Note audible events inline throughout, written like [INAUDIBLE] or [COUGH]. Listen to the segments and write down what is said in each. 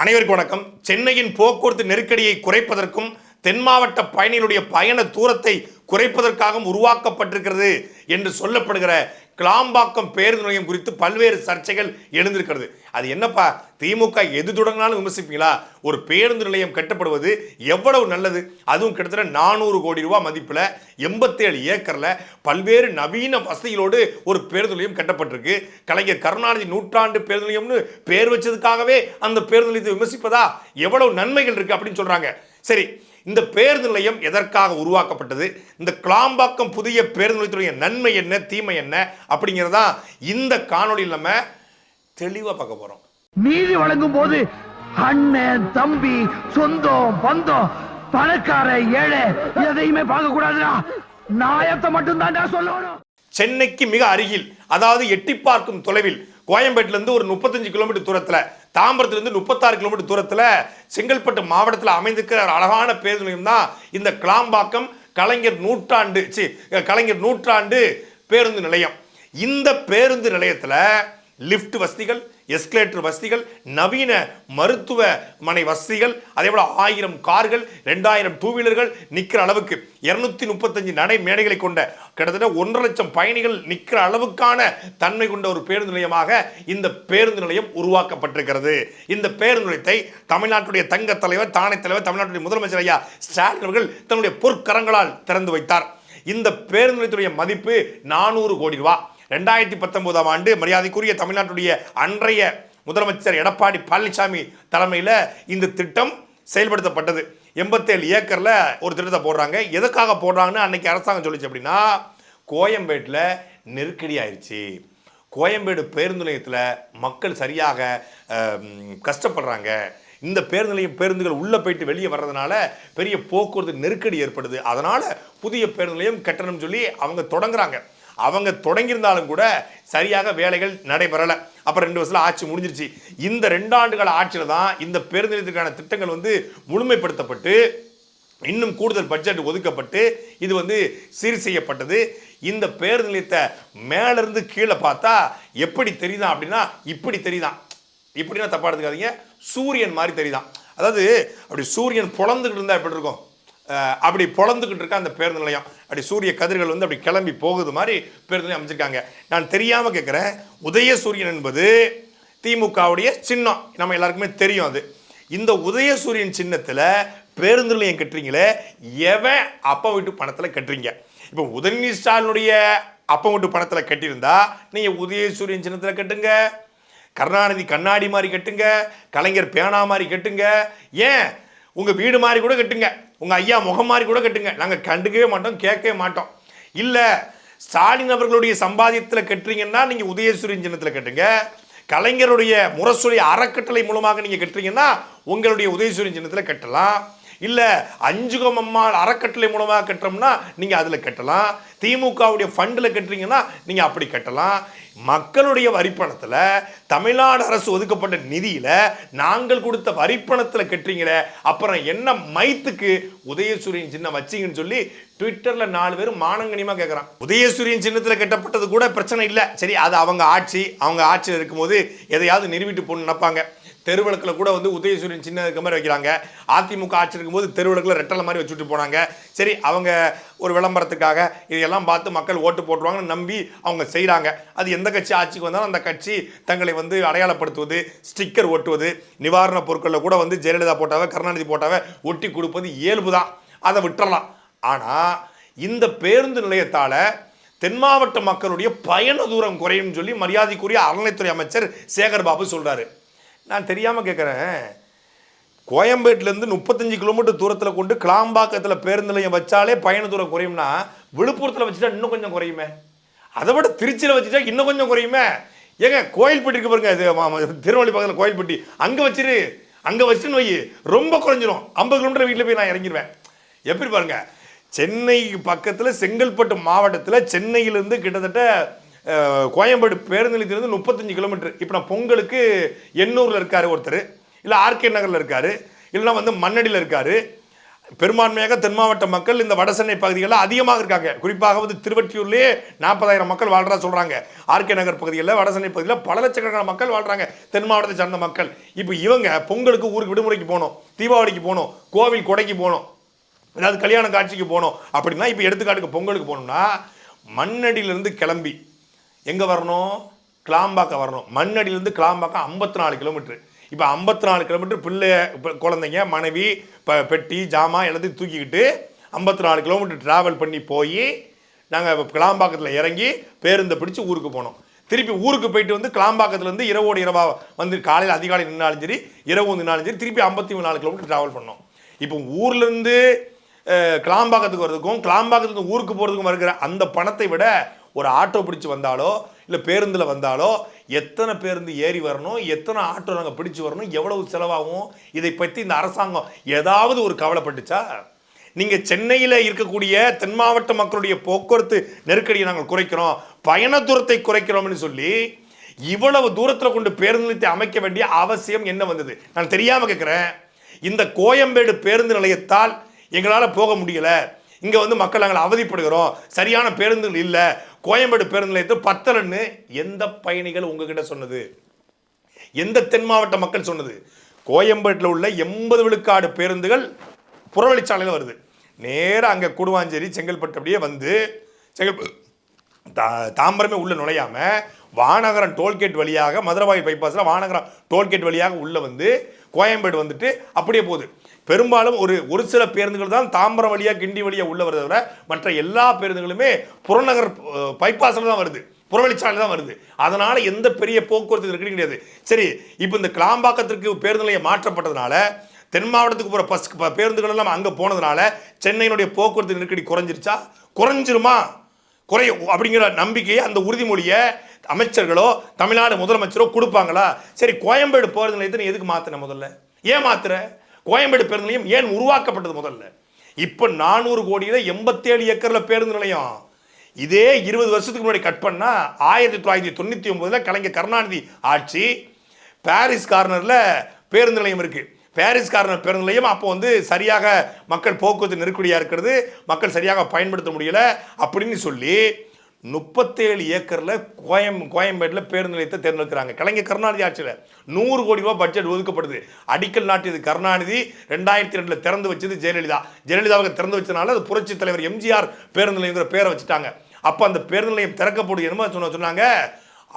அனைவருக்கும் வணக்கம். சென்னையின் போக்குவரத்து நெருக்கடியை குறைப்பதற்கும் தென் மாவட்ட பயணிகளுடைய பயண தூரத்தை குறைப்பதற்காகவும் உருவாக்கப்பட்டிருக்கிறது என்று சொல்லப்படுகிற கிளாம்பாக்கம் பேருந்து நிலையம் குறித்து பல்வேறு சர்ச்சைகள் எழுந்திருக்கிறது. அது என்னப்பா? திமுக எது தொடங்கினாலும் விமர்சிப்பீங்களா? ஒரு பேருந்து நிலையம் கட்டப்படுவது எவ்வளவு நல்லது? அதுவும் கிட்டத்தட்ட நானூறு கோடி ரூபாய் மதிப்பில் எண்பத்தேழு ஏக்கரில் பல்வேறு நவீன வசதிகளோடு ஒரு பேருந்து நிலையம் கட்டப்பட்டிருக்கு. கலைஞர் கருணாநிதி நூற்றாண்டு பேருந்து நிலையம்னு பேர் வச்சதுக்காகவே அந்த பேருந்து நிலையத்தை விமர்சிப்பதா? எவ்வளவு நன்மைகள் இருக்குது அப்படின்னு சொல்கிறாங்க சரி இந்த பேருந்து நிலையம் எதற்காக உருவாக்கப்பட்டது? இந்த கிளாம்பாக்கம் புதிய பேருந்து நிலையத்துடைய நன்மை என்ன தீமை என்ன? அப்படிங்கிறதா இந்த காணொளியில் நம்ம தெளிவாக பார்க்க போகிறோம் நீதி வழங்கும் போது அண்ணன் தம்பி சொந்தம் பந்தம் பணக்கார ஏழை எதையுமே பார்க்க கூடாதுடா. நாயத்தை மட்டும் தான்டா சொல்லணும். சென்னைக்கு மிக அருகில் அதாவது எட்டி பார்க்கும் தொலைவில் கோயம்பேட்டிலேருந்து ஒரு முப்பத்தஞ்சு கிலோமீட்டர் தூரத்தில் தாம்பரத்திலிருந்து முப்பத்தாறு கிலோமீட்டர் தூரத்தில் செங்கல்பட்டு மாவட்டத்தில் அமைந்திருக்கிற ஒரு அழகான பேருந்து நிலையம் தான் இந்த கிளாம்பாக்கம் கலைஞர் நூற்றாண்டு சி கலைஞர் நூற்றாண்டு பேருந்து நிலையம். இந்த பேருந்து நிலையத்தில் லிஃப்ட் வசதிகள் எஸ்கலேட்டர் வசதிகள் நவீன மருத்துவமனை வசதிகள் அதே போல் ஆயிரம் கார்கள் ரெண்டாயிரம் டூ வீலர்கள் நிற்கிற அளவுக்கு இரநூத்தி முப்பத்தஞ்சு நடை மேடைகளை கொண்ட கிட்டத்தட்ட ஒன்றரை லட்சம் பயணிகள் நிற்கிற அளவுக்கான தன்மை கொண்ட ஒரு பேருந்து நிலையமாக இந்த பேருந்து நிலையம் உருவாக்கப்பட்டிருக்கிறது. இந்த பேருந்து நிலையத்தை தமிழ்நாட்டுடைய தங்க தலைவர் தானே தலைவர் தமிழ்நாட்டுடைய முதலமைச்சர் ஐயா ஸ்டாலின் அவர்கள் தன்னுடைய பொற்கரங்களால் திறந்து வைத்தார். இந்த பேருந்து நிலையத்துடைய மதிப்பு நானூறு கோடி ரூபாய் ரெண்டாயிரத்தி பத்தொன்பதாம் ஆண்டு மரியாதைக்குரிய தமிழ்நாட்டுடைய அன்றைய முதலமைச்சர் எடப்பாடி பழனிசாமி தலைமையில் இந்த திட்டம் செயல்படுத்தப்பட்டது. எண்பத்தேழு ஏக்கரில் ஒரு திட்டத்தை போடுறாங்க. எதுக்காக போடுறாங்கன்னு அன்றைக்கி அரசாங்கம் சொல்லிச்சு அப்படின்னா கோயம்பேட்டில் நெருக்கடி ஆயிடுச்சு கோயம்பேடு பேருந்து நிலையத்தில் மக்கள் சரியாக கஷ்டப்படுறாங்க. இந்த பேருந்து நிலையம் பேருந்துகள் உள்ளே போயிட்டு வெளியே வர்றதுனால பெரிய போக்குவரத்து நெருக்கடி ஏற்படுது. அதனால் புதிய பேருந்து நிலையம் கட்டணம்னு சொல்லி அவங்க தொடங்குறாங்க. அவங்க தொடங்கியிருந்தாலும் கூட சரியாக வேலைகள் நடைபெறலை. அப்புறம் ரெண்டு வருஷத்தில் ஆட்சி முடிஞ்சிருச்சு. இந்த ரெண்டு கால ஆட்சியில் தான் இந்த பேருந்து நிலையத்துக்கான திட்டங்கள் வந்து முழுமைப்படுத்தப்பட்டு இன்னும் கூடுதல் பட்ஜெட் ஒதுக்கப்பட்டு இது வந்து சீர் செய்யப்பட்டது. இந்த பேருந்து நிலையத்தை மேலேருந்து கீழே பார்த்தா எப்படி தெரியுதான் அப்படின்னா இப்படி தெரியுதான் இப்படின்னா தப்பா எடுத்துக்காதீங்க. சூரியன் மாதிரி தெரியுதான் அதாவது அப்படி சூரியன் புலந்துக்கிட்டு இருந்தால் எப்படி இருக்கும்? அப்படி பொழந்துக்கிட்டு இருக்க அந்த பேருந்து நிலையம். அப்படி சூரிய கதிர்கள் வந்து அப்படி கிளம்பி போகுது மாதிரி பேருந்து நிலையம் அமைச்சிருக்காங்க. நான் தெரியாமல் கேட்குறேன் உதயசூரியன் என்பது திமுகவுடைய சின்னம். நம்ம எல்லாருக்குமே தெரியும் அது. இந்த உதயசூரியன் சின்னத்தில் பேருந்து நிலையம் கட்டுறீங்களே எவன் அப்பா வீட்டு பணத்தில் கட்டுறீங்க? இப்போ உதயநிதி ஸ்டாலினுடைய அப்பா வீட்டு பணத்தில் கட்டியிருந்தா நீங்கள் உதயசூரியன் சின்னத்தில் கட்டுங்க. கருணாநிதி கண்ணாடி மாதிரி கட்டுங்க. கலைஞர் பேனா மாதிரி கட்டுங்க. ஏன்? உங்கள் வீடு மாதிரி கூட கட்டுங்க. உங்கள் ஐயா முகம் மாதிரி கூட கட்டுங்க. நாங்கள் கண்டுக்கவே மாட்டோம் கேட்கவே மாட்டோம். இல்லை ஸ்டாலின் அவர்களுடைய சம்பாதியத்தில் கட்டுறீங்கன்னா நீங்கள் உதயசூரி சின்னத்தில் கட்டுங்க. கலைஞருடைய முரசொலி அறக்கட்டளை மூலமாக நீங்கள் கட்டுறீங்கன்னா உங்களுடைய உதயசூரி சின்னத்தில் கட்டலாம். இல்லை அஞ்சுகம் அம்மாள் அறக்கட்டளை மூலமாக கட்டுறோம்னா நீங்கள் அதில் கட்டலாம். திமுகவுடைய ஃபண்டில் கட்டுறீங்கன்னா நீங்கள் அப்படி கட்டலாம். மக்களுடைய வரிப்பணத்தில் தமிழ்நாடு அரசு ஒதுக்கப்பட்ட நிதியில் நாங்கள் கொடுத்த வரிப்பணத்தில் கட்டுறீங்களே அப்புறம் என்ன மைத்துக்கு உதயசூரியன் சின்னம் வச்சீங்கன்னு சொல்லி ட்விட்டரில் நாலு பேர் மானங்கனியமாக கேட்குறான் உதயசூரியன் சின்னத்தில் கட்டப்பட்டது கூட பிரச்சனை இல்லை. சரி அது அவங்க ஆட்சி. அவங்க ஆட்சியில் இருக்கும்போது எதையாவது நிறுவிட்டு போகணுன்னு நினைப்பாங்க. தெருவிளக்கில் கூட வந்து உதயசூரியன் சின்ன இருக்க மாதிரி வைக்கிறாங்க. அதிமுக ஆட்சி இருக்கும்போது தெருவிளக்கில் ரெட்டலை மாதிரி வச்சுட்டு போனாங்க. சரி அவங்க ஒரு விளம்பரத்துக்காக இதையெல்லாம் பார்த்து மக்கள் ஓட்டு போட்டுருவாங்கன்னு நம்பி அவங்க செய்கிறாங்க அது எந்த கட்சி ஆட்சிக்கு வந்தாலும் அந்த கட்சி தங்களை வந்து அடையாளப்படுத்துவது ஸ்டிக்கர் ஒட்டுவது நிவாரணப் பொருட்களில் கூட வந்து ஜெயலலிதா போட்டாவை கருணாநிதி போட்டாவை ஒட்டி கொடுப்பது இயல்பு தான் அதை விட்டுறலாம். ஆனால் இந்த பேருந்து நிலையத்தால் தென் மாவட்ட மக்களுடைய பயண தூரம் குறையும் சொல்லி மரியாதைக்குரிய அறநிலைத்துறை அமைச்சர் சேகர் பாபு நான் தெரியாமல் கேட்குறேன் கோயம்பேட்டிலேருந்து முப்பத்தஞ்சு கிலோமீட்டர் தூரத்தில் கொண்டு கிளாம்பாக்கத்தில் பேருந்து நிலையம் வச்சாலே பயண தூரம் குறையும்னா விழுப்புரத்தில் வச்சுட்டா இன்னும் கொஞ்சம் குறையுமே? அதை விட திருச்சியில் வச்சுட்டா இன்னும் கொஞ்சம் குறையுமே? ஏங்க கோயில்பட்டி இருக்கு பாருங்க இது திருவள்ளி பக்கத்தில் கோயில்பட்டி. அங்கே வச்சிரு அங்கே வச்சுன்னு வை ரொம்ப குறைஞ்சிரும். ஐம்பது கிலோமீட்டர் வீட்டில் போய் நான் இறங்கிடுவேன் எப்படி பாருங்க சென்னை பக்கத்தில் செங்கல்பட்டு மாவட்டத்தில் சென்னையிலேருந்து கிட்டத்தட்ட கோயம்பேடு பேருந்து நிலையத்திலிருந்து முப்பத்தஞ்சு கிலோமீட்டர். இப்போ நான் பொங்கலுக்கு எண்ணூரில் இருக்கார் ஒருத்தர். இல்லை ஆர்கே நகரில் இருக்கார். இல்லைனா வந்து மண்ணடியில் இருக்கார். பெரும்பான்மையாக தென் மாவட்ட மக்கள் இந்த வடசென்னை பகுதிகளில் அதிகமாக இருக்காங்க. குறிப்பாக வந்து திருவற்றியூர்லேயே நாற்பதாயிரம் மக்கள் வாழ்றா சொல்கிறாங்க ஆர்கே நகர் பகுதிகளில் வடசென்னை பகுதியில் பல லட்சக்கணக்கான மக்கள் வாழ்றாங்க. தென் மாவட்டத்தை சார்ந்த மக்கள். இப்போ இவங்க பொங்கலுக்கு ஊருக்கு விடுமுறைக்கு போகணும் தீபாவளிக்கு போகணும் கோவில் கொடைக்கு போகணும் ஏதாவது கல்யாண காட்சிக்கு போகணும் அப்படின்னா இப்போ எடுத்துக்காட்டுக்கு பொங்கலுக்கு போகணும்னா மண்ணடியிலிருந்து கிளம்பி எங்கே வரணும்? கிளாம்பாக்கம் வரணும். மண்ணடியிலேருந்து கிளாம்பாக்கம் ஐம்பத்தி நாலு கிலோமீட்டர். இப்போ ஐம்பத்தி நாலு கிலோமீட்டர் பிள்ளை குழந்தைங்க மனைவி ப பெட்டி ஜாமான் எல்லாத்தையும் தூக்கிக்கிட்டு ஐம்பத்தி நாலு கிலோமீட்டர் ட்ராவல் பண்ணி போய் நாங்கள் கிளாம்பாக்கத்தில் இறங்கி பேருந்தை பிடிச்சி ஊருக்கு போனோம். திருப்பி ஊருக்கு போயிட்டு வந்து கிளாம்பாக்கத்துலேருந்து இரவோடு இரவாக வந்து காலையில் அதிகாலை நின்னாலும் சரி இரவு நின்னாலும் சரி திருப்பி ஐம்பத்தி நாலு கிலோமீட்டர் ட்ராவல் பண்ணோம். இப்போ ஊர்லேருந்து கிளாம்பாக்கத்துக்கு வர்றதுக்கும் கிளாம்பாக்கத்துலேருந்து ஊருக்கு போகிறதுக்கும் இருக்கிற அந்த பணத்தை விட ஒரு ஆட்டோ பிடிச்சி வந்தாலோ இல்லை பேருந்தில் வந்தாலோ எத்தனை பேருந்து ஏறி வரணும் எத்தனை ஆட்டோ நாங்கள் பிடிச்சி வரணும் எவ்வளவு செலவாகும் இதை பற்றி இந்த அரசாங்கம் ஏதாவது ஒரு கவலைப்பட்டுச்சா? நீங்கள் சென்னையில் இருக்கக்கூடிய தென் மாவட்ட மக்களுடைய போக்குவரத்து நெருக்கடியை நாங்கள் குறைக்கிறோம் பயண தூரத்தை குறைக்கிறோம்னு சொல்லி இவ்வளவு தூரத்தில் கொண்டு பேருந்து நிலையத்தை அமைக்க வேண்டிய அவசியம் என்ன வந்தது? நான் தெரியாமல் கேட்குறேன் இந்த கோயம்பேடு பேருந்து நிலையத்தால் எங்களால் போக முடியலை. இங்கே வந்து மக்கள் நாங்கள் அவதிப்படுகிறோம். சரியான பேருந்துகள் இல்லை. கோயம்பேடு பேருந்து நிலையத்தில் பத்தலன்னு எந்த பயணிகள் உங்ககிட்ட சொன்னது? எந்த தென் மாவட்ட மக்கள் சொன்னது? கோயம்பேட்டில் உள்ள எண்பது விழுக்காடு பேருந்துகள் புறவழிச்சாலையில் வருது. நேராக அங்கே கூடுவாஞ்சேரி செங்கல்பட்டு அப்படியே வந்து செங்கல் தா- தாம்பரமே உள்ள நுழையாம வானகரம் டோல்கேட் வழியாக மதுரவாயி பைபாஸில் வானகரம் டோல்கேட் வழியாக உள்ள வந்து கோயம்பேடு வந்துட்டு அப்படியே போகுது. பெரும்பாலும் ஒரு ஒரு சில பேருந்துகள் தான் தாம்பரம் வழியாக கிண்டி வழியாக உள்ள வருதை தவிர மற்ற எல்லா பேருந்துகளுமே புறநகர் பைபாஸில் தான் வருது. புறவழிச்சாலை தான் வருது. அதனால் எந்த பெரிய போக்குவரத்து நெருக்கடி கிடையாது. சரி இப்போ இந்த கிளாம்பாக்கத்திற்கு பேருந்து நிலையம் மாற்றப்பட்டதுனால தென் மாவட்டத்துக்கு போகிற பஸ் பேருந்துகள் எல்லாம் அங்கே போனதுனால சென்னையினுடைய போக்குவரத்து நெருக்கடி குறைஞ்சிருச்சா? குறைஞ்சிருமா? குறையும் அப்படிங்கிற நம்பிக்கையை அந்த உறுதிமொழியை அமைச்சர்களோ தமிழ்நாடு முதலமைச்சரோ கொடுப்பாங்களா? சரி கோயம்பேடு பேருந்து நிலையத்தை நீ எதுக்கு மாற்றின முதல்ல? ஏன் மாத்துற? கோயம்பேடு பேருந்து நிலையம் ஏன் உருவாக்கப்பட்டது முதல்ல? இப்போ நானூறு கோடியில் எண்பத்தேழு ஏக்கரில் பேருந்து நிலையம். இதே இருபது வருஷத்துக்கு முன்னாடி கட் பண்ணால் ஆயிரத்தி தொள்ளாயிரத்தி தொண்ணூற்றி ஒம்பதில் கலைஞர் கருணாநிதி ஆட்சி. பாரிஸ் கார்னரில் பேருந்து நிலையம் இருக்குது பாரிஸ் கார்னர் பேருந்து நிலையம் அப்போ வந்து சரியாக மக்கள் போக்குவரத்து நெருக்கடியாக இருக்கிறது மக்கள் சரியாக பயன்படுத்த முடியல அப்படின்னு சொல்லி முப்பத்தேழு ஏக்கரில் கோயம் கோயம்பேட்டில் பேருந்து நிலையத்தை தேர்ந்தெடுக்கிறாங்க. கலைஞர் கருணாநிதி ஆட்சியில் நூறு கோடி ரூபா பட்ஜெட் ஒதுக்கப்படுது. அடிக்கல் நாட்டியது கருணாநிதி. ரெண்டாயிரத்தி ரெண்டில் திறந்து வச்சது ஜெயலலிதா. ஜெயலலிதாவுக்கு திறந்து வச்சதுனால அது புரட்சி தலைவர் எம்ஜிஆர் பேருந்து நிலையங்கிற பேரை வச்சுட்டாங்க. அப்போ அந்த பேருந்து நிலையம் திறக்கப்படும் என்னமோ சொன்ன சொன்னாங்க.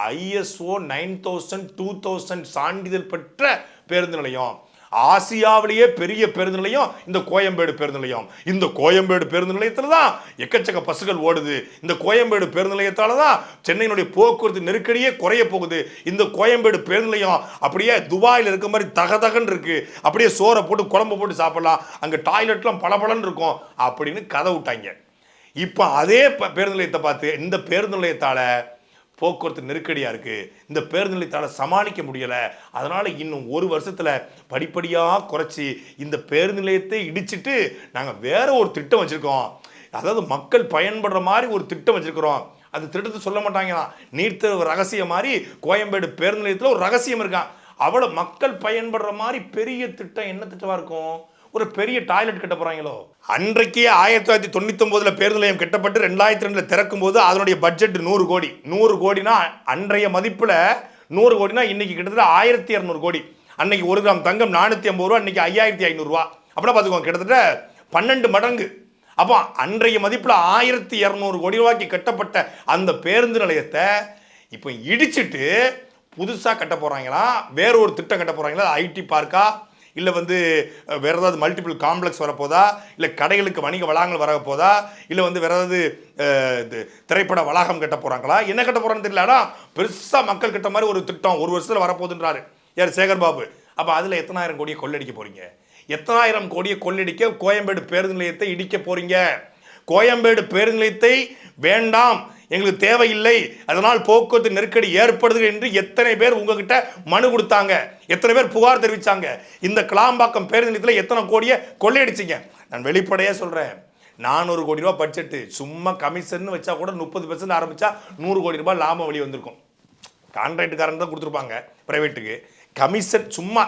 ISO nine thousand two thousand சான்றிதழ் பெற்ற பேருந்து நிலையம். ஆசியாவிலேயே பெரிய பேருந்து நிலையம் இந்த கோயம்பேடு பேருந்து நிலையம் இந்த கோயம்பேடு பேருந்து நிலையத்தில் தான் எக்கச்சக்க பஸ்ஸுகள் ஓடுது. இந்த கோயம்பேடு பேருந்து நிலையத்தால் தான் சென்னையினுடைய போக்குவரத்து நெருக்கடியே குறைய போகுது. இந்த கோயம்பேடு பேருந்து நிலையம் அப்படியே துபாயில் இருக்க மாதிரி தகதகன்னு இருக்கு. அப்படியே சோறை போட்டு குழம்பு போட்டு சாப்பிடலாம். அங்கே டாய்லெட்லாம் பளபளன்னு இருக்கும் அப்படின்னு கதை விட்டாங்க. இப்போ அதே ப- பேருந்து நிலையத்தை பார்த்து இந்த பேருந்து நிலையத்தால் போக்குவரத்து நெருக்கடியாக இருக்குது இந்த பேருந்து நிலையத்தால் சமாளிக்க முடியலை. அதனால் இன்னும் ஒரு வருஷத்தில் படிப்படியாக குறைச்சி இந்த பேருந்து நிலையத்தை இடிச்சிட்டு நாங்கள் வேறு ஒரு திட்டம் வச்சுருக்கோம். அதாவது மக்கள் பயன்படுற மாதிரி ஒரு திட்டம் வச்சுருக்கிறோம். அந்த திட்டத்தை சொல்ல மாட்டாங்களாம். நீர்த்த ரகசியம் மாதிரி கோயம்பேடு பேருந்து நிலையத்தில் ஒரு ரகசியம் இருக்கான் அவ்வளோ மக்கள் பயன்படுற மாதிரி பெரிய திட்டம் என்ன திட்டமாக இருக்கும்? ஒரு பெரிய டாய்லெட் கட்ட போறாங்களோ? அன்றைக்கே ஆயிரத்தி தொள்ளாயிரத்தி தொண்ணூத்தி ஒன்பதுல பேருந்து நிலையம் கட்டப்பட்டு ரெண்டாயிரத்தி ரெண்டுல திறக்கும் போது அதனுடைய பட்ஜெட் நூறு கோடி. நூறு கோடினா அன்றைய மதிப்புல நூறு கோடினா இன்னைக்கு கிட்டத்தட்ட ஆயிரத்தி இரநூறு கோடி. அன்னைக்கு ஒரு கிராம் தங்கம் நானூத்தி ஐம்பது ரூபா அன்றைக்கி ஐயாயிரத்தி ஐநூறுரூவா அப்படின்னா பார்த்துக்கோங்க கிட்டத்தட்ட பன்னெண்டு மடங்கு. அப்போ அன்றைய மதிப்புல ஆயிரத்தி இரநூறு கோடி ரூபாய்க்கு கட்டப்பட்ட அந்த பேருந்து நிலையத்தை இப்போ இடிச்சிட்டு புதுசாக கட்ட போகிறாங்களா வேற ஒரு திட்டம் கட்ட போகிறாங்களா ஐடி பார்க்கா இல்லை வந்து வேறு ஏதாவது மல்டிபிள் காம்ப்ளெக்ஸ் வரப்போதா? இல்லை கடைகளுக்கு வணிக வளாகங்கள் வரப்போதா? இல்லை வந்து வேறு ஏதாவது இது திரைப்பட வளாகம் கட்ட போகிறாங்களா என்ன கட்ட போகிறான்னு தெரியல. ஆனால் பெருசாக மக்கள் கிட்ட மாதிரி ஒரு திட்டம் ஒரு வருஷத்தில் வரப்போகுதுன்றாரு. யார்? சேகர் பாபு அப்போ அதில் எத்தனாயிரம் கோடியை கொள்ளடிக்க போகிறீங்க எத்தனாயிரம் கோடியை கொள்ளடிக்க கோயம்பேடு பேருந்து நிலையத்தை இடிக்க போகிறீங்க கோயம்பேடு பேருந்து நிலையத்தை வேண்டாம். எங்களுக்கு தேவையில்லை. அதனால் போக்குவரத்து நெருக்கடி ஏற்படுது என்று எத்தனை பேர் உங்ககிட்ட மனு கொடுத்தாங்க. எத்தனை பேர் புகார் தெரிவித்தாங்க இந்த கிளாம்பாக்கம் பேருந்து நிலையத்தில் எத்தனை கோடியை கொள்ளையடிச்சிங்க. நான் வெளிப்படையாக சொல்கிறேன் நானூறு கோடி ரூபா பட்ஜெட்டு. சும்மா கமிஷன் வச்சா கூட முப்பது பர்சன்ட் ஆரம்பிச்சா நூறு கோடி ரூபாய் லாபம் வெளியே வந்திருக்கும். கான்ட்ராக்டுக்காரன் தான் கொடுத்துருப்பாங்க. ப்ரைவேட்டுக்கு கமிஷன் சும்மா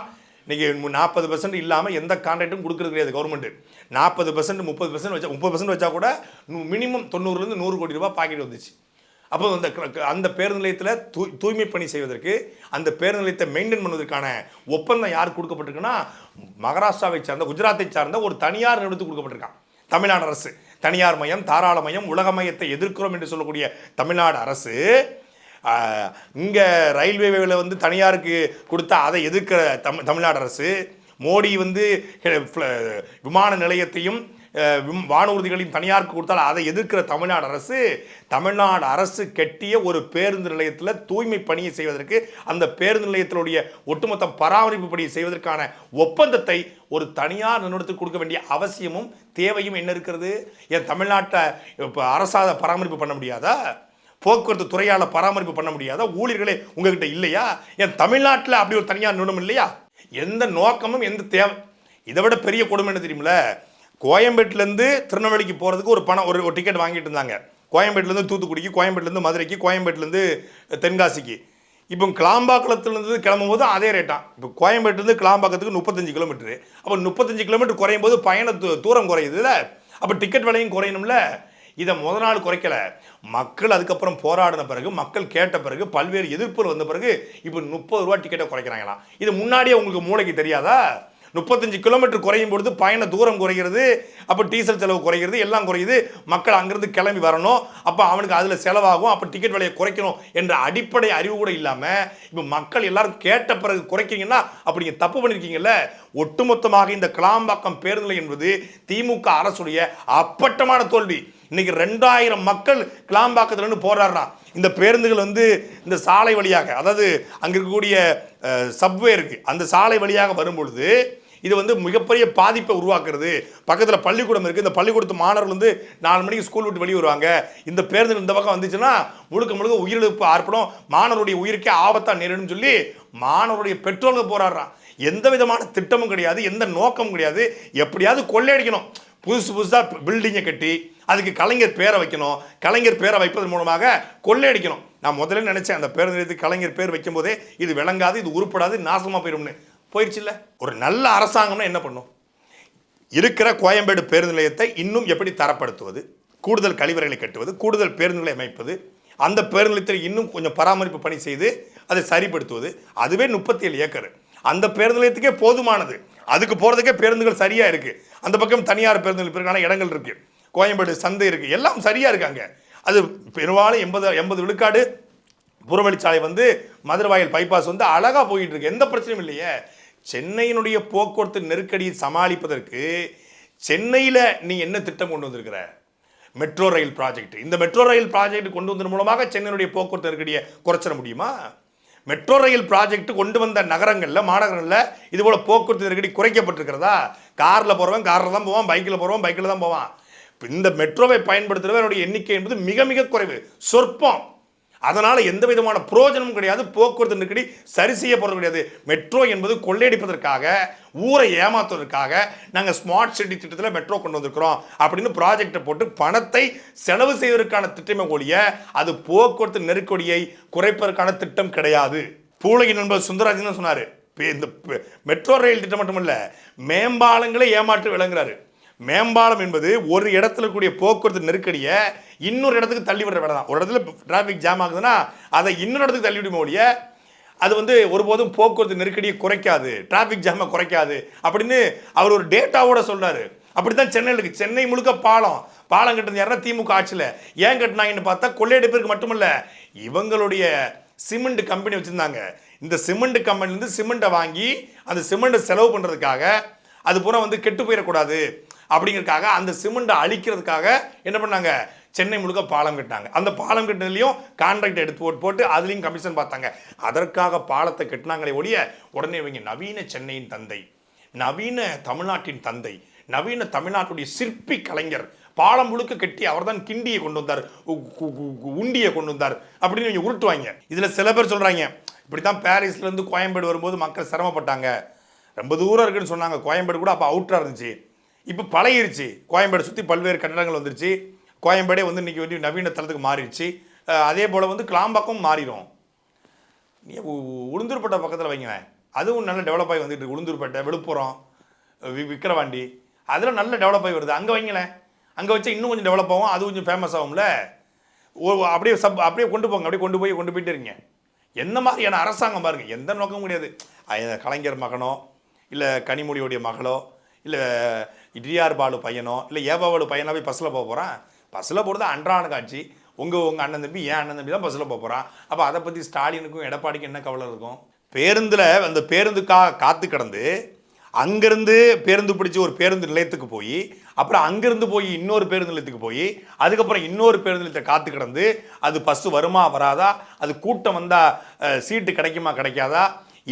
இன்னைக்கு நாற்பது பர்சன்ட் இல்லாமல் எந்த கான்ட்ராக்டும் கொடுக்குறது கிடையாது கவர்மெண்ட்டு நாற்பது பர்சன்ட் முப்பது பர்சன்ட் வச்சா முப்பது பர்சன்ட் வச்சா கூட மினிமம் தொண்ணூறுலேருந்து நூறு கோடி ரூபாய் பாக்கெட் வந்துச்சு. அப்போ அந்த க- அந்த பேருந்து நிலையத்தில் தூ தூய்மை பணி செய்வதற்கு அந்த பேருந்து நிலையத்தை மெயின்டைன் பண்ணுவதற்கான ஒப்பந்தம் யார் கொடுக்கப்பட்டிருக்குன்னா மகாராஷ்டிராவை சார்ந்த குஜராத்தை சார்ந்த ஒரு தனியார் நிறுவனத்துக்கு கொடுக்கப்பட்டிருக்கான். தமிழ்நாடு அரசு. தனியார் மையம் தாராள மையம் உலக மயத்தை எதிர்க்கிறோம் என்று சொல்லக்கூடிய தமிழ்நாடு அரசு இங்கே ரயில்வேவில் வந்து தனியாருக்கு கொடுத்தா அதை எதிர்க்கிற தமிழ் தமிழ்நாடு அரசு மோடி வந்து விமான நிலையத்தையும் வானூர்திகளையும் தனியாருக்கு கொடுத்தால் அதை எதிர்க்கிற தமிழ்நாடு அரசு தமிழ்நாடு அரசு கெட்டிய ஒரு பேருந்து நிலையத்தில் தூய்மை பணியை செய்வதற்கு அந்த பேருந்து நிலையத்தினுடைய ஒட்டுமொத்த பராமரிப்பு பணியை செய்வதற்கான ஒப்பந்தத்தை ஒரு தனியார் நிறுவனத்துக்கு கொடுக்க வேண்டிய அவசியமும் தேவையும் என்ன இருக்கிறது? என் தமிழ்நாட்டை இப்போ அரசாத பராமரிப்பு பண்ண முடியாதா? போக்குவரத்து துறையால் பராமரிப்பு பண்ண முடியாத? ஊழியர்களே உங்ககிட்ட இல்லையா? என் தமிழ்நாட்டில் அப்படி ஒரு தனியார் நிறுவனம் இல்லையா? எந்த நோக்கமும் எந்த தேவை இதை விட பெரிய கொடுமை என்ன தெரியுமில கோயம்பேட்டிலேருந்து திருநெல்வேலிக்கு போகிறதுக்கு ஒரு பணம் ஒரு ஒரு டிக்கெட் வாங்கிட்டு இருந்தாங்க. கோயம்பேட்டிலேருந்து தூத்துக்குடிக்கு கோயம்பேட்டிலேருந்து மதுரைக்கு கோயம்பேட்டிலேருந்து தென்காசிக்கு. இப்போ கிளாம்பாக்குளத்துலேருந்து கிளம்பும்போது அதே ரேட்டான் இப்போ கோயம்பேட்டிலேருந்து கிளாம்பாக்கத்துக்கு முப்பத்தஞ்சு கிலோமீட்டரு அப்போ முப்பத்தஞ்சு கிலோமீட்டர் குறையும் போது பயண தூரம் குறையுதுல்ல அப்போ டிக்கெட் விலையும் குறையணும்ல? இதை முத நாள் குறைக்கல. மக்கள் அதுக்கப்புறம் போராடின பிறகு மக்கள் கேட்ட பிறகு பல்வேறு எதிர்ப்புகள் வந்த பிறகு இப்போ முப்பது ரூபா டிக்கெட்டை குறைக்கிறாங்களாம். இது முன்னாடியே உங்களுக்கு மூளைக்கு தெரியாதா? முப்பத்தஞ்சு கிலோமீட்டர் குறையும் பொழுது பயண தூரம் குறைகிறது அப்போ டீசல் செலவு குறைகிறது எல்லாம் குறையுது. மக்கள் அங்கேருந்து கிளம்பி வரணும். அப்போ அவனுக்கு அதில் செலவாகும். அப்போ டிக்கெட் விலையை குறைக்கணும் என்ற அடிப்படை அறிவு கூட இல்லாமல் இப்போ மக்கள் எல்லாரும் கேட்ட பிறகு குறைக்கிறீங்கன்னா அப்படி நீங்கள் தப்பு பண்ணியிருக்கீங்கல்ல ஒட்டுமொத்தமாக இந்த கிளாம்பாக்கம் பேருந்து என்பது திமுக அரசுடைய அப்பட்டமான தோல்வி. இன்னைக்கு ரெண்டாயிரம் மக்கள் கிளாம்பாக்கத்துலேருந்து இருந்து போராடுறான் இந்த பேருந்துகள் வந்து இந்த சாலை வழியாக அதாவது அங்கே இருக்கக்கூடிய சப்வே இருக்கு. அந்த சாலை வழியாக வரும்பொழுது இது வந்து மிகப்பெரிய பாதிப்பை உருவாக்குறது. பக்கத்தில் பள்ளிக்கூடம் இருக்குது இந்த பள்ளிக்கூடத்து மாணவர்கள் வந்து நாலு மணிக்கு ஸ்கூல் விட்டு வெளியே வருவாங்க. இந்த பேருந்து இந்த பக்கம் வந்துச்சுன்னா முழுக்க முழுக்க உயிரிழப்பு ஆர்ப்பணம் மாணவருடைய உயிருக்கே ஆபத்தாக நேரிடும் சொல்லி மாணவருடைய பெற்றோர்கள் போராடுறான். எந்த விதமான திட்டமும் கிடையாது. எந்த நோக்கமும் கிடையாது. எப்படியாவது கொள்ளையடிக்கணும். புதுசு புதுசாக பில்டிங்கை கட்டி அதுக்கு கலைஞர் பேரை வைக்கணும். கலைஞர் பேரை வைப்பதன் மூலமாக கொள்ளையடிக்கணும் நான் முதல்ல நினச்சேன் அந்த பேருந்து நிலையத்துக்கு கலைஞர் பேர் வைக்கும் போதே இது விளங்காது இது உருப்படாது நாசமாக போயிடும்னு போயிடுச்சுல்ல ஒரு நல்ல அரசாங்கம்னா என்ன பண்ணும்? இருக்கிற கோயம்பேடு பேருந்து நிலையத்தை இன்னும் எப்படி தரப்படுத்துவது? கூடுதல் கழிவறைகளை கட்டுவது கூடுதல் பேருந்து நிலையம் அமைப்பது அந்த பேருந்து நிலையத்தில் இன்னும் கொஞ்சம் பராமரிப்பு பணி செய்து அதை சரிப்படுத்துவது. அதுவே முப்பத்தி ஏழு ஏக்கர். அந்த பேருந்து நிலையத்துக்கே போதுமானது. அதுக்கு போகிறதுக்கே பேருந்துகள் சரியாக இருக்குது அந்த பக்கம் தனியார் பேருந்து நிலையத்திற்கான இடங்கள் இருக்குது கோயம்பேடு சந்தை இருக்குது எல்லாம் சரியாக இருக்காங்க. அது பெரும்பாலும் எண்பது எண்பது விழுக்காடு புறவழிச்சாலை வந்து மதுரவாயல் பைபாஸ் வந்து அழகாக போயிட்டு இருக்கு. எந்த பிரச்சனையும் இல்லையே. சென்னையினுடைய போக்குவரத்து நெருக்கடியை சமாளிப்பதற்கு சென்னையில் நீ என்ன திட்டம் கொண்டு வந்திருக்கிற? மெட்ரோ ரயில் ப்ராஜெக்ட் இந்த மெட்ரோ ரயில் ப்ராஜெக்ட் கொண்டு வந்தது மூலமாக சென்னையினுடைய போக்குவரத்து நெருக்கடியை குறைச்சிட முடியுமா? மெட்ரோ ரயில் ப்ராஜெக்ட் கொண்டு வந்த நகரங்களில் மாநகரங்களில் இதுபோல் போக்குவரத்து நெருக்கடி குறைக்கப்பட்டிருக்கிறதா? காரில் போகிறவன் காரில் தான் போவான் பைக்கில் போகிறவன் பைக்கில் தான் போவான். இந்த மெட்ரோவை பயன்படுத்துகிறவருடைய எண்ணிக்கை என்பது மிக மிக குறைவு. சொற்பம். அதனால் எந்த விதமான புரோஜனமும் கிடையாது போக்குவரத்து நெருக்கடி சரி செய்யப்படுறது கிடையாது. மெட்ரோ என்பது கொள்ளையடிப்பதற்காக ஊரை ஏமாத்துவதற்காக நாங்கள் ஸ்மார்ட் சிட்டி திட்டத்தில் மெட்ரோ கொண்டு வந்திருக்கிறோம் அப்படின்னு ப்ராஜெக்டை போட்டு பணத்தை செலவு செய்வதற்கான திட்டமே ஒழிய அது போக்குவரத்து நெருக்கடியை குறைப்பதற்கான திட்டம் கிடையாது. பூலகி நண்பர் சுந்தரராஜன் சொன்னார் இந்த மெட்ரோ ரயில் திட்டம் மட்டுமல்ல மேம்பாலங்களே ஏமாற்று விளங்குறாரு. மேம்பாலம் என்பது ஒரு இடத்துல கூடிய போக்குவரத்து நெருக்கடியை இன்னொரு இடத்துக்கு தள்ளி விடுற வேலை தான் ஒரு இடத்துல டிராஃபிக் ஜாம் ஆகுதுன்னா அதை இன்னொரு இடத்துக்கு தள்ளி விடுமே ஒழிய அது வந்து ஒருபோதும் போக்குவரத்து நெருக்கடியை குறைக்காது. டிராஃபிக் ஜாமை குறைக்காது. அப்படின்னு அவர் ஒரு டேட்டாவோட அப்படி தான் சென்னையில் இருக்குது சென்னை முழுக்க பாலம். பாலம் கட்டுறது யாருன்னா திமுக ஆட்சியில். ஏன் கட்டினாங்கன்னு பார்த்தா கொள்ளையடிப்பிற்கு மட்டுமல்ல. இவங்களுடைய சிமெண்ட் கம்பெனி வச்சுருந்தாங்க. இந்த சிமெண்ட் கம்பெனிலேருந்து சிமெண்ட்டை வாங்கி அந்த சிமெண்ட்டை செலவு பண்ணுறதுக்காக அது பூரா வந்து கெட்டு போயிடக்கூடாது. அப்படிங்கிறதுக்காக அந்த சிமெண்ட்டை அழிக்கிறதுக்காக என்ன பண்ணாங்க? சென்னை முழுக்க பாலம் கட்டினாங்க. அந்த பாலம் கட்டினதுலையும் கான்ட்ராக்ட் எடுத்து போட்டு போட்டு அதுலேயும் கமிஷன் பார்த்தாங்க. அதற்காக பாலத்தை கட்டினாங்களே ஒழிய உடனே இவங்க நவீன சென்னையின் தந்தை நவீன தமிழ்நாட்டின் தந்தை நவீன தமிழ்நாட்டுடைய சிற்பி கலைஞர் பாலம் முழுக்க கட்டி அவர்தான் கிண்டியை கொண்டு வந்தார் உ- உண்டியை கொண்டு வந்தார் அப்படின்னு இவங்க உருட்டுவாங்க. இதில் சில பேர் சொல்கிறாங்க இப்படி தான் பாரிஸ்லேருந்து கோயம்பேடு வரும்போது மக்கள் சிரமப்பட்டாங்க. ரொம்ப தூரம் இருக்குன்னு சொன்னாங்க. கோயம்பேடு கூட அப்போ அவுட்டராக இருந்துச்சு. இப்போ பழகிருச்சு. கோயம்பேடு சுற்றி பல்வேறு கட்டடங்கள் வந்துருச்சு. கோயம்பேடே வந்து இன்றைக்கி வந்து நவீன தளத்துக்கு மாறிடுச்சு. அதே போல் வந்து கிளாம்பாக்கம் மாறிடும் நீ உளுந்தூர்பேட்டை பக்கத்தில் வைங்களேன். அதுவும் நல்ல டெவலப் ஆகி வந்துட்டு இருக்கு. உளுந்தூர்பேட்டை விழுப்புரம் வி- விக்கிரவாண்டி. அதெல்லாம் நல்ல டெவலப் ஆகி வருது. அங்கே வைங்களேன். அங்கே வச்சா இன்னும் கொஞ்சம் டெவலப் ஆகும். அது கொஞ்சம் ஃபேமஸ் ஆகும்ல. ஓ அப்படியே சப் அப்படியே கொண்டு போங்க. அப்படியே கொண்டு போய் கொண்டு போயிட்டு இருங்க. எந்த மாதிரியான அரசாங்கம் பாருங்கள் எந்த நோக்கமும் கிடையாது. கலைஞர் மகனோ இல்லை கனிமொழியோடைய மகளோ இல்லை இடியார் பாலு பையனோ இல்லை ஏவாவாலு பையனாக போய் பஸ்ஸில் போக போகிறான் பஸ்ஸில் போகிறது அன்றாட காட்சி. உங்கள் உங்கள் அண்ணன் தம்பி ஏன் அண்ணன் தம்பி தான் பஸ்ஸில் போக போகிறான் அப்போ அதை பற்றி ஸ்டாலினுக்கும் எடப்பாடிக்கும் என்ன கவலை இருக்கும்? பேருந்தில் அந்த பேருந்துக்காக காத்து கிடந்து அங்கேருந்து பேருந்து பிடிச்சி ஒரு பேருந்து நிலையத்துக்கு போய் அப்புறம் அங்கேருந்து போய் இன்னொரு பேருந்து நிலையத்துக்கு போய் அதுக்கப்புறம் இன்னொரு பேருந்து நிலையத்தை காத்து கிடந்து அது பஸ்ஸு வருமா வராதா? அது கூட்டம் வந்தால் சீட்டு கிடைக்குமா கிடைக்காதா?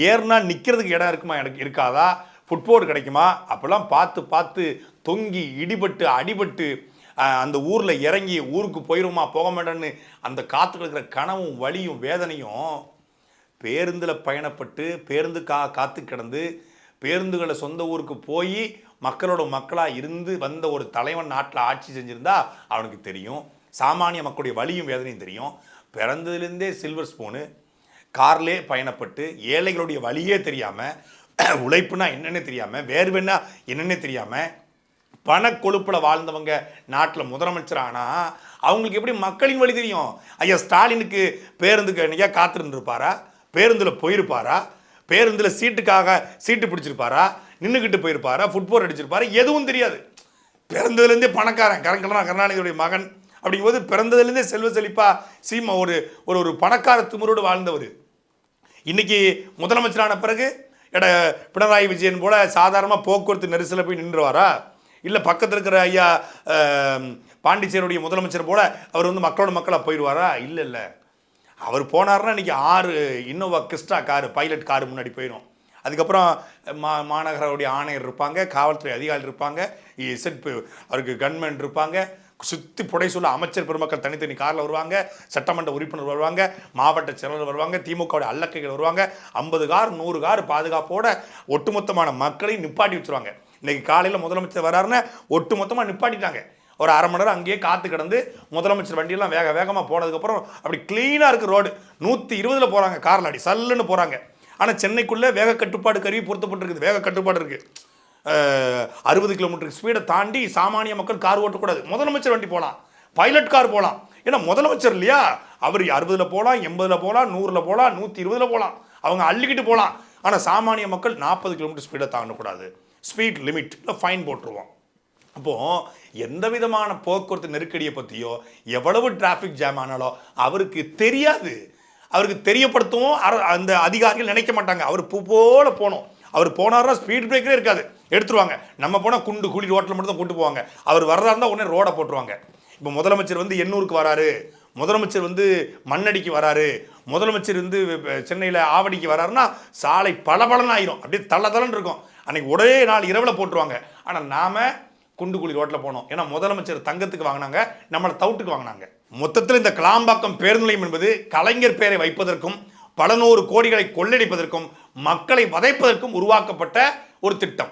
ஏறுனா நிற்கிறதுக்கு இடம் இருக்குமா எனக்கு இருக்காதா? ஃபுட்போர்டு கிடைக்குமா? அப்போல்லாம் பார்த்து பார்த்து தொங்கி இடிபட்டு அடிபட்டு அந்த ஊரில் இறங்கி ஊருக்கு போயிடுமா போக மாட்டேன்னு அந்த காற்று கிடக்கிற கனவும் வலியும் வேதனையும் பேருந்தில் பயணப்பட்டு பேருந்துக்காக காத்து கிடந்து பேருந்துகளை சொந்த ஊருக்கு போய் மக்களோட மக்களாக இருந்து வந்த ஒரு தலைவன் நாட்டில் ஆட்சி செஞ்சுருந்தா அவனுக்கு தெரியும். சாமானிய மக்களுடைய வலியும் வேதனையும் தெரியும். பிறந்ததுலேருந்தே சில்வர் ஸ்பூனு கார்லே பயணப்பட்டு ஏழைகளுடைய வழியே தெரியாமல் [CLEARS THROAT] உழைப்புனா என்னென்னு தெரியாமல் வேர்வைன்னா என்னென்னு தெரியாமல் பணக்கொழுப்பில் வாழ்ந்தவங்க நாட்டில் முதலமைச்சர் ஆனால் அவங்களுக்கு எப்படி மக்களின் வழி தெரியும்? ஐயா ஸ்டாலினுக்கு பேருந்துக்கு என்னையா காத்திருந்துருப்பாரா? பேருந்தில் போயிருப்பாரா? பேருந்தில் சீட்டுக்காக சீட்டு பிடிச்சிருப்பாரா? நின்றுக்கிட்டு போயிருப்பாரா? ஃபுட்போர் அடிச்சிருப்பாரா? எதுவும் தெரியாது. பிறந்ததுலேருந்தே பணக்காரன் கரங்கலாம் கருணாநிதியுடைய மகன் அப்படிங்கும்போது பிறந்ததுலேருந்தே செல்வ செழிப்பாக சீமா ஒரு ஒரு ஒரு பணக்கார திமுறோடு வாழ்ந்தவர். இன்னைக்கு முதலமைச்சரான பிறகு எட பினராயி விஜயன் போல சாதாரணமாக போக்குவரத்து நெரிசலில் போய் நின்றுவாரா இல்லை பக்கத்தில் இருக்கிற ஐயா பாண்டிச்சேரியுடைய முதலமைச்சர் போல அவர் வந்து மக்களோட மக்களாக போயிடுவாரா இல்லை இல்லை. அவர் போனார்னா இன்னைக்கு ஆறு Innova Crysta car pilot car முன்னாடி போயிடும் அதுக்கப்புறம் மா மாநகரோடைய ஆணையர் இருப்பாங்க காவல்துறை அதிகாரி இருப்பாங்க இசட் அவருக்கு கன்மேன் இருப்பாங்க சுற்றி புடை சொல்ல அமைச்சர் பெருமக்கள் தனித்தனி காரில் வருவாங்க சட்டமன்ற உறுப்பினர் வருவாங்க மாவட்ட செயலர் வருவாங்க திமுகவுடைய அல்லக்கைகள் வருவாங்க ஐம்பது கார் நூறு கார் பாதுகாப்போட ஒட்டுமொத்தமான மக்களையும் நிப்பாட்டி வச்சுருவாங்க. இன்னைக்கு காலையில் முதலமைச்சர் வராருன்னா ஒட்டுமொத்தமாக நிப்பாட்டிட்டாங்க. ஒரு அரை மணி நேரம் அங்கேயே காத்து கிடந்து முதலமைச்சர் வண்டியெல்லாம் வேக வேகமாக போனதுக்கப்புறம் அப்படி க்ளீனாக இருக்குது ரோடு நூற்றி இருபதில் போகிறாங்க காரில் சல்லுன்னு போகிறாங்க ஆனால் சென்னைக்குள்ளே வேக கட்டுப்பாடு கருவி பொருத்தப்பட்டிருக்குது வேக கட்டுப்பாடு இருக்குது அறுபது கிலோமீட்டருக்கு ஸ்பீடை தாண்டி சாமானிய மக்கள் கார் ஓட்டக்கூடாது. முதலமைச்சர் வண்டி போகலாம் பைலட் கார் போகலாம் ஏன்னா முதலமைச்சர் இல்லையா? அவர் அறுபதில் போகலாம் எண்பதில் போகலாம் நூறில் போகலாம் நூற்றி இருபதில் போகலாம் அவங்க அள்ளிக்கிட்டு போகலாம் ஆனால் சாமானிய மக்கள் நாற்பது கிலோமீட்டர் ஸ்பீடை தாண்டக்கூடாது. ஸ்பீட் லிமிட் ஃபைன் போட்டுருவோம். அப்போது எந்த விதமான போக்குவரத்து நெருக்கடியை பற்றியோ எவ்வளவு டிராஃபிக் ஜாம் ஆனாலோ அவருக்கு தெரியாது. அவருக்கு தெரியப்படுத்தவும் அர- அந்த அதிகாரிகள் நினைக்க மாட்டாங்க. அவர் பூ போல போனோம். அவர் போனார்னா ஸ்பீட் பிரேக்கரே இருக்காது. எடுத்துருவாங்க. நம்ம போனால் குண்டு குழி ரோட்டில் மட்டும் தான் கொண்டு போவாங்க. அவர் வர்றதா இருந்தால் உடனே ரோடை போட்டுருவாங்க. இப்போ முதலமைச்சர் வந்து எண்ணூருக்கு வராரு. முதலமைச்சர் வந்து மண்ணடிக்கு வராரு. முதலமைச்சர் வந்து சென்னையில் ஆவடிக்கு வராருன்னா சாலை பளபளன்னு ஆயிரும். அப்படியே தள்ள தளன்னு இருக்கும். அன்னைக்கு ஒரே நாள் இரவில் போட்டுருவாங்க. ஆனால் நாம குண்டுக்குழி ரோட்டில் போனோம். ஏன்னா முதலமைச்சர் தங்கத்துக்கு வாங்கினாங்க. நம்மளை தவுட்டுக்கு வாங்கினாங்க. மொத்தத்தில் இந்த கிளாம்பாக்கம் பேருந்து நிலையம் என்பது கலைஞர் பெயரை வைப்பதற்கும் பல நூறு கோடிகளை கொள்ளடிப்பதற்கும் மக்களை வதைப்பதற்கும் உருவாக்கப்பட்ட ஒரு திட்டம்.